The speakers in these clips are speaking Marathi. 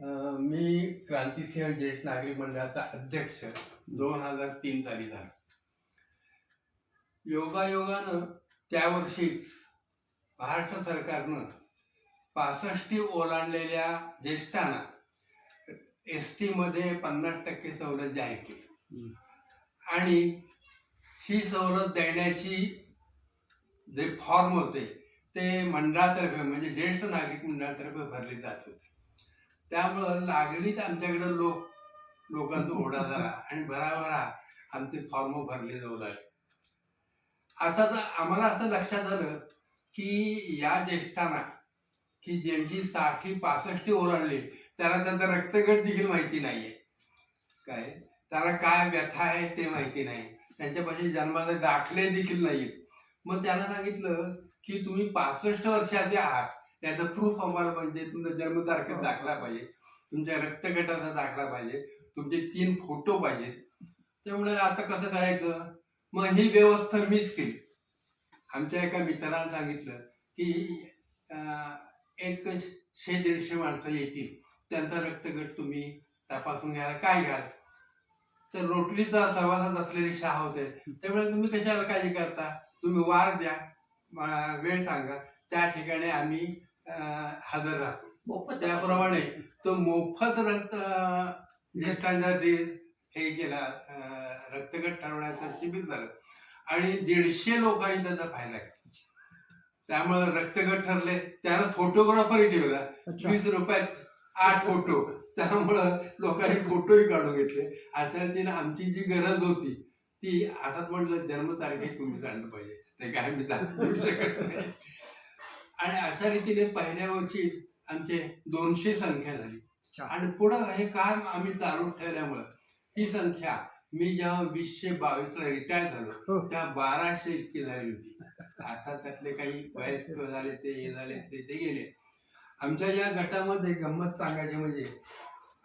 मी क्रांतिसिंह ज्येष्ठ नागरिक मंडळाचा अध्यक्ष दोन हजार तीन साली झालो. योगायोगानं त्या वर्षीच महाराष्ट्र सरकारनं पासष्टी ओलांडलेल्या ज्येष्ठांना एस टीमध्ये पन्नास टक्के सवलत जाहीर केली. आणि ही सवलत देण्याची जे फॉर्म होते ते मंडळातर्फे म्हणजे ज्येष्ठ नागरिक मंडळातर्फे भरले जात होते. त्यामुळं लागलीच आमच्याकडं लोक. लोकांचा ओढा झाला आणि भराभरा आमचे फॉर्म भरले जाऊ लागले. आता तर आम्हाला असं लक्षात आलं की या ज्येष्ठांना की ज्यांची साठी पासष्टी ओलांडली त्याला त्यांचा रक्तगट देखील माहिती नाहीये. काय? त्याला काय व्यथा आहे ते माहिती नाही. त्यांच्यापाशी जन्माचे दाखले देखील नाहीत मग त्याला सांगितलं की तुम्ही पासष्ट वर्षाचे आहात. याचं प्रूफ आम्हाला म्हणजे तुमचा जन्मतारखेत दाखला पाहिजे. तुमच्या रक्तगटाचा दाखला पाहिजे. तुमचे तीन फोटो पाहिजेत. त्यामुळे आता कसं करायचं? मग ही व्यवस्था मीच केली. आमच्या एका मित्रानं सांगितलं की एक शे दीडशे माणसं येतील. त्यांचा रक्तगट तुम्ही तपासून घ्यायला काय घ्याल? तर रोटलीचा सहवासात असलेले शाह होते. त्यामुळे तुम्ही कशाला काळजी करता? तुम्ही वार द्या. वेळ सांगा. त्या ठिकाणी आम्ही हजर राहतो. त्याप्रमाणे तो मोफत रक्त ज्येष्ठांसाठी हे केला रक्तगट ठरवण्याचं शिबिर झालं. आणि दीडशे लोकांनी त्याचा फायदा घेतला. त्यामुळे रक्तगट ठरले. त्यानं फोटोग्राफरही ठेवला. वीस रुपयात आठ फोटो. त्यामुळं लोकांनी फोटोही काढून घेतले. अशा रीतीने आमची जी गरज होती ती असंच म्हटलं जन्मतारीख तुम्ही जाणलं पाहिजे. ते काय मी देऊ शकत नाही. आणि अशा रीतीने पहिल्या वर्षी आमचे दोनशे संख्या झाली. आणि पुढं हे काम आम्ही चालू ठेवल्यामुळं ही संख्या मी जेव्हा वीसशे बावीसला रिटायर झालो हो. त्या बाराशे इतकी झाली होती. आता त्यातले काही वयस्क झाले ते हे झाले ते ते गेले. आमच्या या गटामध्ये गंमत सांगायची म्हणजे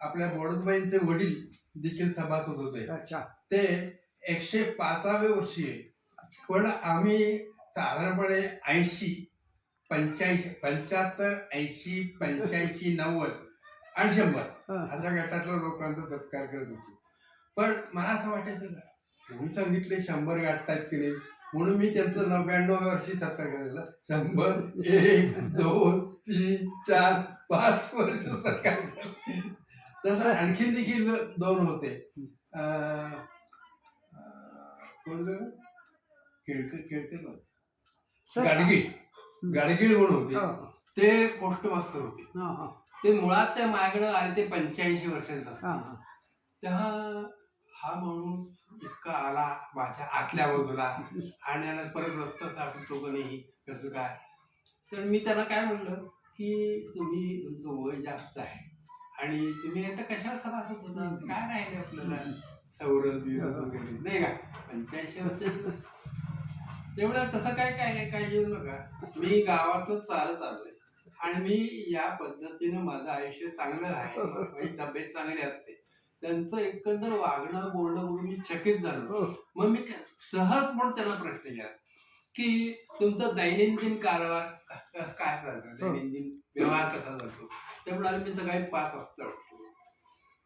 आपल्या बोडदबाईंचे वडील देखील सभासद होते. अच्छा. ते एकशे पाचावे वर्षी आहे. पण आम्ही साधारणपणे ऐंशी पंच्याऐंशी पंच्याहत्तर ऐंशी पंच्याऐंशी नव्वद आणि शंभर हा. अशा गटातल्या लोकांचा सत्कार करत होतो पण मला असं वाटायचं ना तुम्ही सांगितले शंभर गाठतायत की नाही म्हणून मी त्यांचं नव्याण्णव वर्षी सत्कार केलेला शंभर एक दोन तीन चार पाच वर्ष सत्कार केला तसं आणखीन देखील दोन होते अं, अं, कोण गं? केळकर केळकर नव्हते. सर गाडगीळ गाडगीळ म्हणून होते. हा, ते पोस्ट मास्तर होते. ते मुळात त्या माझ्याकडे आले ते पंच्याऐंशी वर्षांचा. तेव्हा हा माणूस इतका आला माझ्या आतल्या बाजूला आणि याला परत रस्ता सापडतो का नाही कसं काय? तर मी त्याला काय म्हणलं की तुम्ही तुमचं वय जास्त आहे आणि तुम्ही आता कशाला सभासद होता? काय राहिले आपल्याला? सौरभ वगैरे. नाही का? पंच्याऐंशी वर्ष. तेवढं तसं काय काय काय येऊ नका. मी गावातच चालत आलोय. आणि मी या पद्धतीनं माझं आयुष्य चांगलं आहे. माझी तब्येत चांगली असते. त्यांचं एकंदर वागणं बोलणं बघून मी चकित झालो. हो. मग मी सहज म्हणून त्यांना प्रश्न केला की तुमचा दैनंदिन कारभार काय चालतं? दैनंदिन व्यवहार कसा चालतो? ते म्हणाले मी सकाळी पाच वाजता उठतो.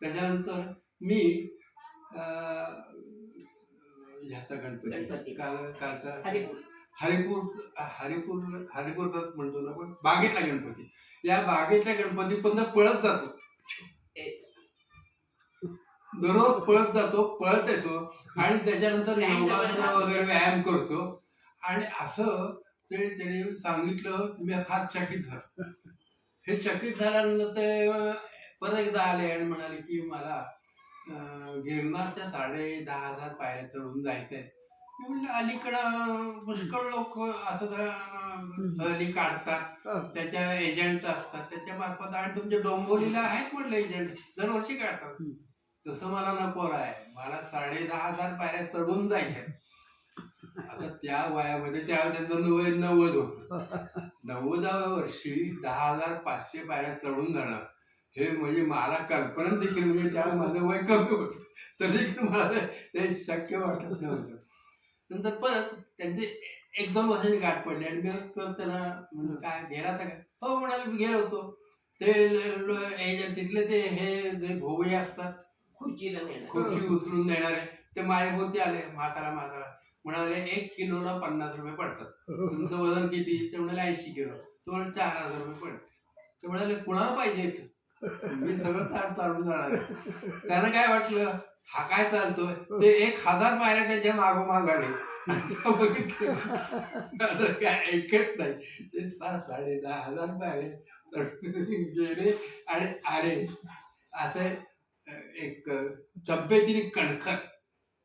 त्याच्यानंतर मी ह्याचा गणपती. गणपती. काल कालचा हरिपूर. हरिपूर हरिपूर हरिपूरचाच म्हणतो ना पण बागेतला गणपती. या बागेतल्या गणपती पण पळत जातो. दररोज पळत जातो पळत येतो आणि त्याच्यानंतर Stand योगासनं वर वगैरे व्यायाम करतो. आणि असं ते त्याने सांगितलं मी फार चकित झालो. हे चकित झाल्यानंतर ते परत एकदा आले आणि म्हणाले की मला अं, गिरनारच्या साडे दहा हजार पायऱ्या चढून जायचंय. मी म्हणलं अलीकडं पुष्कळ लोक असं सहली काढतात. त्याच्या एजंट असतात. त्याच्या मार्फत आणि तुमच्या डोंबोलीला आहेत म्हटलं एजंट दरवर्षी काढतात. तसं मला नको आहे मला साडे दहा हजार पायऱ्या चढून जायच्या. आता त्या वयामध्ये त्यावेळेस त्यांचं वय नव्वद होत. नव्वदाव्या वर्षी दहा हजार पाचशे पायऱ्या चढून जाणं हे म्हणजे मला कल्पना देखील म्हणजे त्यावेळेस माझं वय कमी होतं. तरी मला ते- शक्य वाटत नव्हतं नंतर परत त्यांचे एक दोन वर्षांनी गाठ पडली आणि मी त्यांना म्हणलं काय गेला तर काय हो म्हणाले मी गेलो होतो. ते तिथले ते हे जे भोवळे असतात खुर्चीला नेणार. खुर्ची उचलून देणारे ते माझ्याभोवती आले म्हातारा म्हातारा. म्हणाले एक किलोला पन्नास रुपये पडतात. तुमचं वजन किती? ते म्हणाले ऐंशी किलो. तुम्हाला चार हजार रुपये पडते ते म्हणाले कुणाला पाहिजे मी सगळं चाल चालून जाणार त्यानं काय वाटलं? हा काय चालतोय? ते एक हजार पायऱ्या त्याच्या मागोमाग आले बघितलं. काय ऐकत नाही. ते फार साडे दहा हजार पायरे गेले आणि आले. असे एक तब्येतीने कणखर.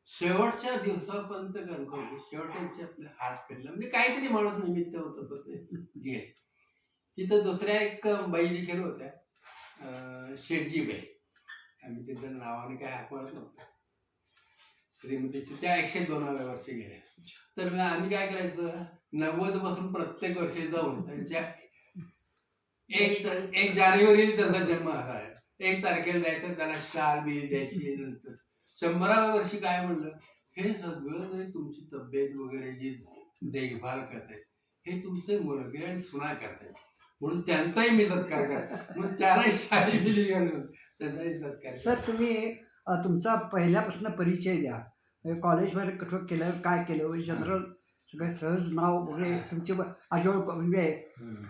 शेवटच्या दिवसापर्यंत कणखर होती. शेवटच्या आपलं हात फिरलं. म्हणजे काहीतरी म्हणत निमित्त होत तर ते गेले. तिथं दुसऱ्या एक बाई देखील होत्या. अं, आम्ही तिथं नावाने काय हाक नव्हतं. श्रीमतीची त्या एकशे दोनाव्या वर्षी गेल्या. तर मग आम्ही काय करायचं? नव्वदपासून प्रत्येक वर्षी जाऊन त्यांच्या एक तर एक जानेवारी त्यांचा जन्म आला. आहे एक तारखेला द्यायचं त्याला शाल बिल द्यायची नंतर शंभराव्या वर्षी काय म्हणलं? हे सगळं जे तुमची तब्येत वगैरे जी देखभाल करते हे तुमचे मुलगे आणि सुना करते म्हणून त्यांचाही मी सत्कार करतो. मग त्यालाही शाली बिली घालून त्याचाही सत्कार सर तुम्ही तुमचा पहिल्यापासून परिचय द्या. म्हणजे कॉलेजमध्ये कसं केलं काय केलं? जनरल सगळं सहज नाव वगैरे तुमचे आजोळ म्हणजे.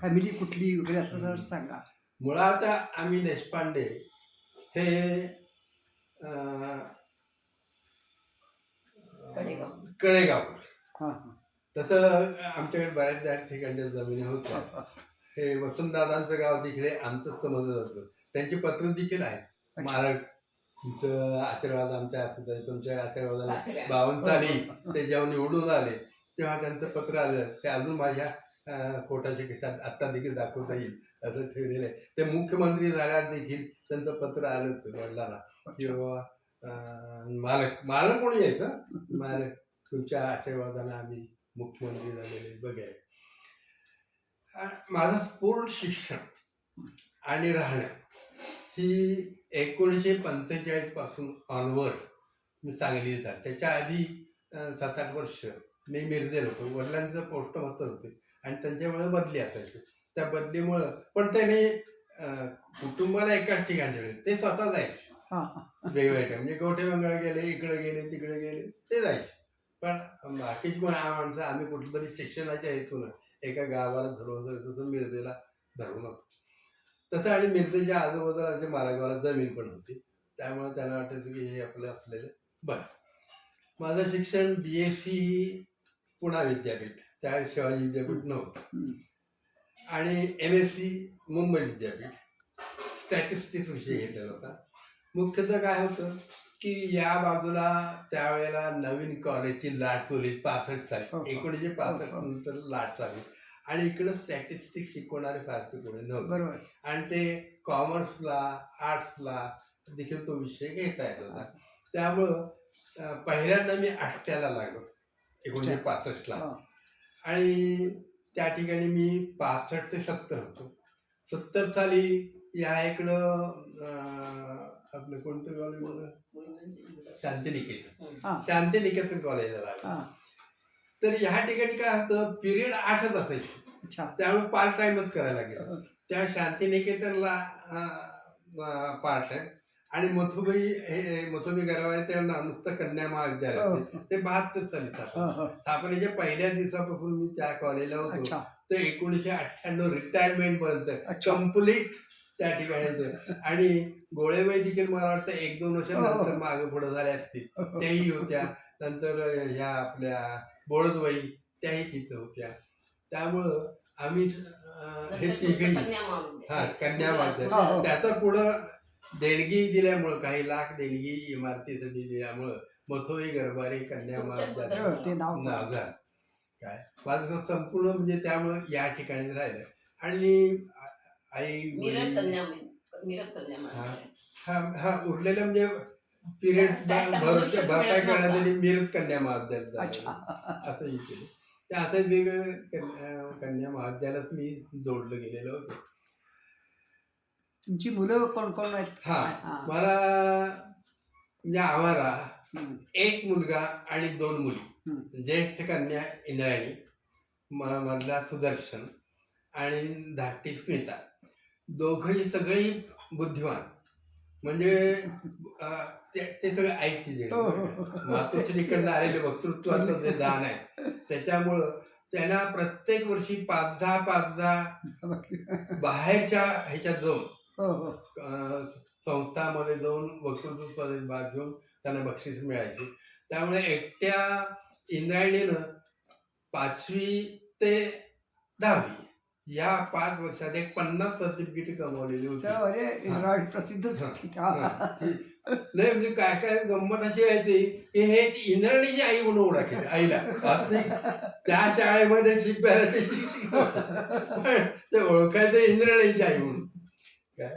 फॅमिली कुठली वगैरे असं सहज सांगा. मुळात आम्ही देशपांडे. हे. कडेगाव. हां हां. तसं आमच्याकडे बऱ्याच ठिकाणच्या जमिनी होत्या. हे वसंतदादांचं गाव तिकडे आमचं समजत असतं त्यांची पत्र देखील आहेत. मालक तुमचं आशीर्वाद आमच्या असू तुमच्या आशीर्वादाने. बावन्न साली ते जेव्हा निवडून आले तेव्हा त्यांचं पत्र आलं. ते अजून माझ्या अं, पोटाच्या खिशात आत्ता देखील दाखवता येईल असं ठेवलेलं आहे. ते मुख्यमंत्री झाल्यावर देखील त्यांचं पत्र आलं होतं वडिलांना. किंवा मालक मालक कोणी यायचं मालक तुमच्या आशीर्वादानं आम्ही मुख्यमंत्री झालेले बघाय माझं पूर्ण शिक्षण आणि राहणं ही एकोणीसशे पंचेचाळीसपासून ऑनवर्ड मी सांगली झालं त्याच्या आधी सात आठ वर्ष मी मिरजेल होतो. वडिलांचं पोस्ट मास्तर होते आणि त्यांच्यामुळे बदली असायची. त्या बदलीमुळं पण त्याने कुटुंबाला एकाच ठिकाणी ठेवले. ते स्वतः जायचे. हां हां. वेगवेगळे म्हणजे गोठे बंगाळ गेले इकडे गेले तिकडे गेले ते जायचे. पण बाकीची माणसं आम्ही कुठलं तरी शिक्षणाच्या हेतून एका गावाला धरून तसं मिरजेला धरून होतो. तसं आणि मिरजेच्या आजूबाजूला आमच्या मालागावाला जमीन पण होती. त्यामुळे त्यांना वाटायचं की हे आपलं असलेलं बरं. माझं शिक्षण बी एस सी पुणा विद्यापीठ त्या शिवाजी विद्यापीठ नव्हतं. आणि एम एस सी मुंबई विद्यापीठ स्टॅटिस्टिक्स विषय घेतलेला होता. मुख्यतः काय होतं की या बाजूला त्यावेळेला नवीन कॉलेजची लाट चोली पासष्ट हो, साली हो. एकोणीसशे पासष्ट नंतर लाट चालली. आणि इकडं स्टॅटिस्टिक्स शिकवणारे फारसे कोणी नव्हते. बरोबर. आणि ते कॉमर्सला आर्ट्सला देखील तो विषय घेता येत होता. त्यामुळं पहिल्यांदा मी आष्ट्याला लागलो एकोणीसशे पासष्टला. हां. आणि त्या ठिकाणी मी पासष्ट ते सत्तर होतो. सत्तर साली या इकडं आपलं कोणतं कॉलेज होतं शांतिनिकेतन. हां. शांतिनिकेतन कॉलेजला लागलो. हां. तर ह्या ठिकाणी काय होतं? पिरियड आठच असायची. अच्छा. त्यामुळे पार्ट टाइमच करायला लागेल. त्या शांतिनिकेतनला पार्ट आहे. आणि मथुबाई हे मथुबाई गरवाय त्यांना नुसतं कन्या महाविद्यालय हो. ते बहात्तर साली हो, स्थापन हो. स्थापनेच्या पहिल्या दिवसापासून मी त्या कॉलेजला होतो. अच्छा. तर एकोणीसशे अठ्ठ्याण्णव रिटायरमेंट पर्यंत अच्छा. कंप्लीट त्या ठिकाणी होतं. आणि गोळेबाई देखील मला वाटतं एक दोन वर्ष हो. नंतर मागे पुढे झाल्या असतील त्याही होत्या. नंतर ह्या आपल्या बोळदबाई त्याही तिथं होत्या. त्यामुळं आम्ही हे तिघही. हा कन्या हो, हो. महाविद्यालय त्याचं पुढं देणगी दिल्यामुळं काही लाख देणगी इमारतीसाठी दिल्यामुळं मथोई गरबारे कन्या हो, नाव झालं. काय? माझं संपूर्ण म्हणजे त्यामुळं या ठिकाणी राहिलं. आणि आई मिरज कन्या मिरज कन्या महाविद्यालय. हा हा उरलेलं म्हणजे पिरियड भरपाई भरपाई. करण्यासाठी मिरज कन्या महाविद्यालय अच्छा झालं. असंही केलं ते असं वेगळं कन्या कन्या महाविद्यालयात मी जोडलं गेलेलं होतं तुमची मुलं कोण कोण आहेत हा हां. मला म्हणजे आम्हाला हम्म. एक मुलगा आणि दोन मुली हम्म. ज्येष्ठ कन्या इंद्रायणी म- मधला सुदर्शन आणि धाकटी स्मिता दोघंही सगळी बुद्धिमान म्हणजे ते ते सगळं ऐकची देणं. हो, हो, हो. मातोश्री इकडनं आलेले वक्तृत्वाचं जे दान आहे त्याच्यामुळं त्यांना प्रत्येक वर्षी पाच दहा पाच दहा बाहेरच्या ह्याच्यात जाऊन संस्थामध्ये जाऊन वक्तृत्व स्पर्धेत भाग घेऊन त्यांना बक्षीस मिळायची त्यामुळे एकट्या इंद्रायणीनं पाचवी ते दहावी या पाच वर्षात एक पन्नास सर्टिफिकेट कमवलेली होती. अरे प्रसिद्धच होती का? नाही म्हणजे काय काय गंमत अशी व्हायची की हे इंद्राणीची आई म्हणून ओळखायची आईला. त्या शाळेमध्ये शिकवायला ते शिक्षक ते ओळखायचं इंद्राणीची आई म्हणून. काय?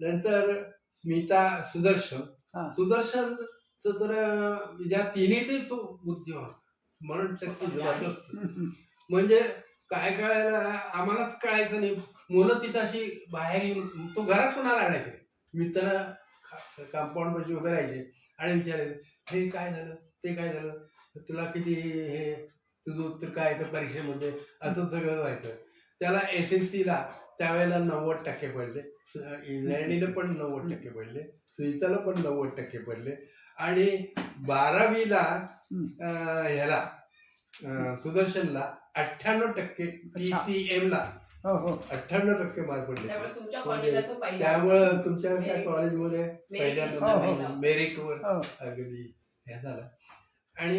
नंतर स्मिता सुदर्शन. सुदर्शन तर या तिन्ही ते तो बुद्धिमान. म्हणून शक्ती जबरदस्त. म्हणजे काय कळायला आम्हालाच कळायचं नाही. मुलं तिथं अशी बाहेर येऊन तो घरात कोणाला आणायचे? मित्र कंपाऊंडमध्ये उभे राहायचे आणि विचारायचे हे काय झालं? ते काय झालं? तुला किती हे तुझं उत्तर काय येतं परीक्षेमध्ये? असं सगळं व्हायचं. त्याला एस एस सीला त्यावेळेला नव्वद टक्के पडले. इंग्लंडीला पण नव्वद टक्के पडले. सुईताला पण नव्वद टक्के पडले. आणि बारावीला ह्याला सुदर्शनला अठ्ठ्याण्णव टक्के पी अच्छा. सी एमला हो हो. अठ्ठ्याण्णव टक्के मार्क पडले. त्यामुळे तुमच्या म्हणजे कॉलेजला तो पहिला. त्यामुळे तुमच्या त्या कॉलेजमध्ये हो. मेरिटवर हो. अगदी हे झालं. आणि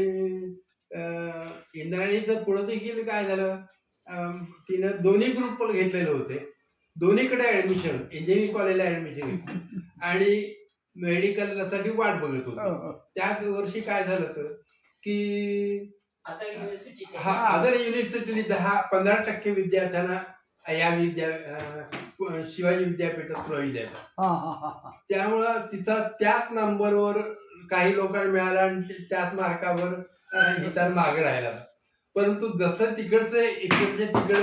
इंद्राणीचं पुढं देखील काय झालं तिनं दोन्ही ग्रुप घेतलेले होते. दोन्हीकडे ऍडमिशन इंजिनिअरिंग कॉलेजला ऍडमिशन घेतली. आणि मेडिकलसाठी वाट बघत होती. त्याच वर्षी काय झालं तर की हा अदर युनिव्हर्सिटीने दहा पंधरा टक्के विद्यार्थ्यांना या विद्या अं, शिवाजी विद्यापीठात प्रवेश द्यायचा. हा हा हा हा. त्यामुळं तिचा त्याच नंबरवर काही लोकांना मिळाला आणि त्याच मार्कावर अं, हिचा मागे राहिला. परंतु जसं तिकडचे इकडचे तिकड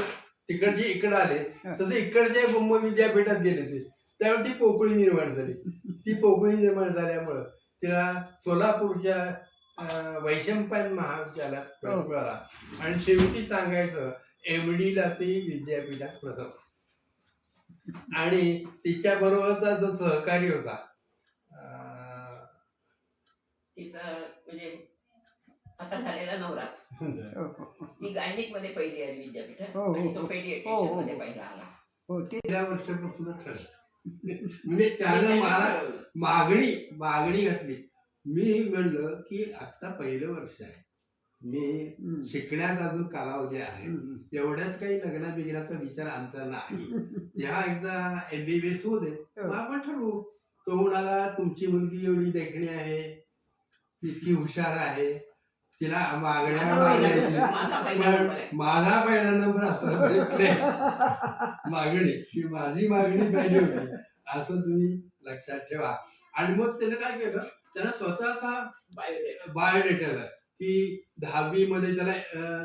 तिकडचे इकडे आले तसे इकडचे मुंबई विद्यापीठात गेले ते. त्यामुळे ती पोकळी निर्माण झाली. ती पोकळी निर्माण झाल्यामुळं तिला सोलापूरच्या वैशंपायन महाविद्यालयात प्रवेश मिळाला आणि शेवटी सांगायचं एम ला ती विद्यापीठात प्रथम. आणि तिच्या बरोबरचा जो सहकारी होता. अं, तिचा म्हणजे आता झालेला नवराच. हो, हो. ती गायनिकमध्ये पहिली आहे विद्यापीठात. हो, हो, आणि तो हो. पेडिएट्रिशियनमध्ये पहिला आला. हो ते वर्षापासून ठरलं. म्हणजे त्यानं मला मागणी मागणी घातली. मी म्हणलं की आता पहिलं वर्ष आहे. मी. शिकण्यात अजून कालावधी आहे. एवढ्यात काही लग्ना बिग्नाचा विचार आमचा नाही. जेव्हा एकदा एम बी बी एस होऊ दे मग आपण ठरवू. तो म्हणाला तुमची मुलगी एवढी देखणी आहे. इतकी हुशार आहे. तिला मागण्या माझा पहिला- मागण्याची माझा पहिला नंबर आहे. पण माझा पहिला नंबर असला पाहिजे मागणी. ही माझी मागणी पहिली होती. असं तुम्ही लक्षात ठेवा. आणि मग त्यानं काय केलं? त्यानं स्वतःचा बायोडेटा दिला की दहावी मध्ये त्याला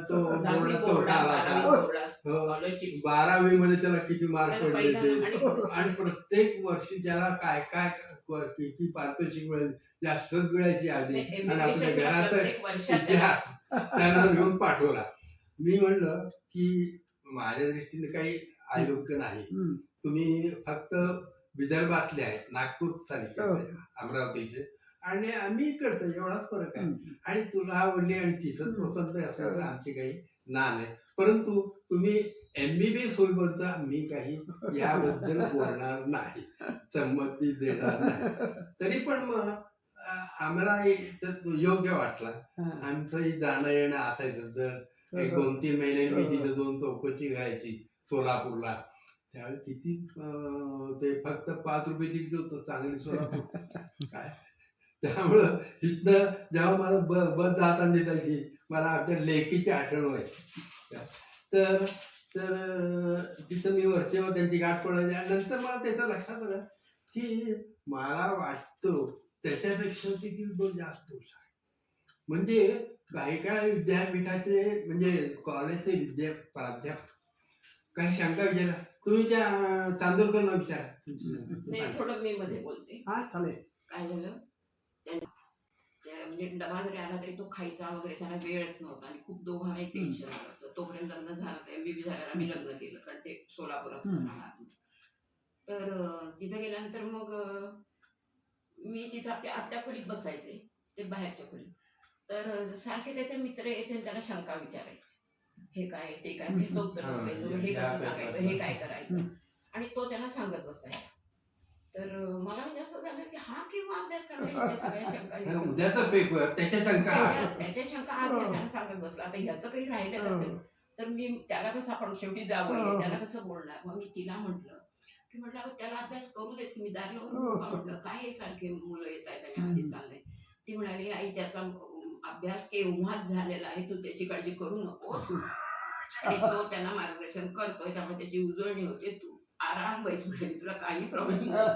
तो बोर्डाचा आला बारावी हो. बारावी मध्ये त्याला किती मार्क त्याला पडले ते? आणि- प्रत्येक वर्षी त्याला काय काय क- किती पारितोषिक मिळेल? या सगळ्याची यादी. आणि आपल्या घराचा इतिहास त्यांना घेऊन पाठवला. मी म्हणलं की माझ्या दृष्टीने काही अयोग्य नाही. तुम्ही फक्त विदर्भातले आहेत. नागपूर सालीचे हो. अमरावतीचे. आणि आम्ही इकडचं एवढाच फरक आहे. आणि तुला आवडली आणि तिथं. पसंत असं तर आमची काही ना नाही. परंतु तुम्ही एमबीबीएस होईपर्यंत मी काही याबद्दल बोलणार नाही संमती देणार नाही. तरी पण मग आम्हाला योग्य वाटला. हा. आमचंही जाणं येणं असायचं तर एक दोन तीन महिने मी तिथं दोन चौकशी घ्यायची सोलापूरला. त्यावेळी किती ते फक्त पाच रुपये तिकीट होतं चांगली सोलापूर. काय? त्यामुळं तिथनं जेव्हा मला ब बस जाताना दिसायची मला आमच्या लेकीची आठवण व्हायची. तर तर तिथं मी वरचेवर त्यांची गाठ पडायची आणि नंतर मला त्याचं लक्षात आलं की मला वाटतं त्याच्यापेक्षा तो जास्त हुशार आहे. म्हणजे काही काही विद्यापीठाचे म्हणजे कॉलेजचे विद्या प्राध्यापक काही शंका विचारा. तुम्ही त्या चांदोरकरला विचारा. थोडं मी मध्ये बोलते. हा चालेल. काय झालं? म्हणजे डबा जरी आला तरी तो खायचा वगैरे त्याला वेळच नव्हता आणि खूप दोघांनाही टेन्शन होतं. तोपर्यंत लग्न झालं एमबीबी झाल्यावर आम्ही लग्न केलं. कारण ते सोलापुरात. राहणार. तर तिथं गेल्यानंतर मग मी तिथं आपल्या आतल्या खोलीत बसायचे. ते बाहेरच्या खोलीत. तर सारखे त्याचे मित्र यायचे त्याला शंका विचारायचे. हे काय ते काय? म्हणजे उत्तर हा, म्हणजे हे या कसं सांगायचं? हे काय करायचं. आणि तो त्यांना सांगत बसायचा. तर मला म्हणजे असं झालं की हा किंवा अभ्यास करण्याच्या सगळ्या शंका उद्याचा पेपर त्याच्या शंका त्याच्या शंका आज हो. त्यांना सांगत बसला आता ह्याचं काही राहिलेलं असेल तर मी त्याला कसं आपण शेवटी जावं हो. त्याला कसं बोलणार मग मी तिला म्हटलं की म्हटलं त्याला अभ्यास करू देत मी दार लावून हो. म्हटलं काय हे सारखे मुलं येत आहेत त्याच्यामध्ये. चाललंय ती म्हणाली आई त्याचा अभ्यास केव्हाच झालेला आहे तू त्याची काळजी करू नकोस तो त्यांना मार्गदर्शन करतोय त्यामुळे त्याची उजळणी होते तू आराम बैस म्हणजे तुला काही प्रॉब्लेम नाही.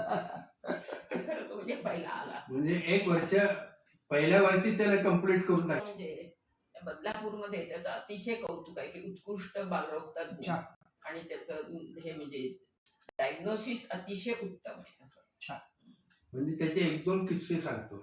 खरं तो म्हणजे पहिला आला. म्हणजे एक वर्ष पहिल्या वर्षी त्याला कंप्लीट करून टाक. म्हणजे बदलापूरमध्ये त्याचं अतिशय कौतुक आहे की उत्कृष्ट बालरोग तज्ञ अच्छा. आणि त्याचं हे म्हणजे डायग्नोसिस अतिशय उत्तम आहे असं. म्हणजे त्याचे एक दोन किस्से सांगतो.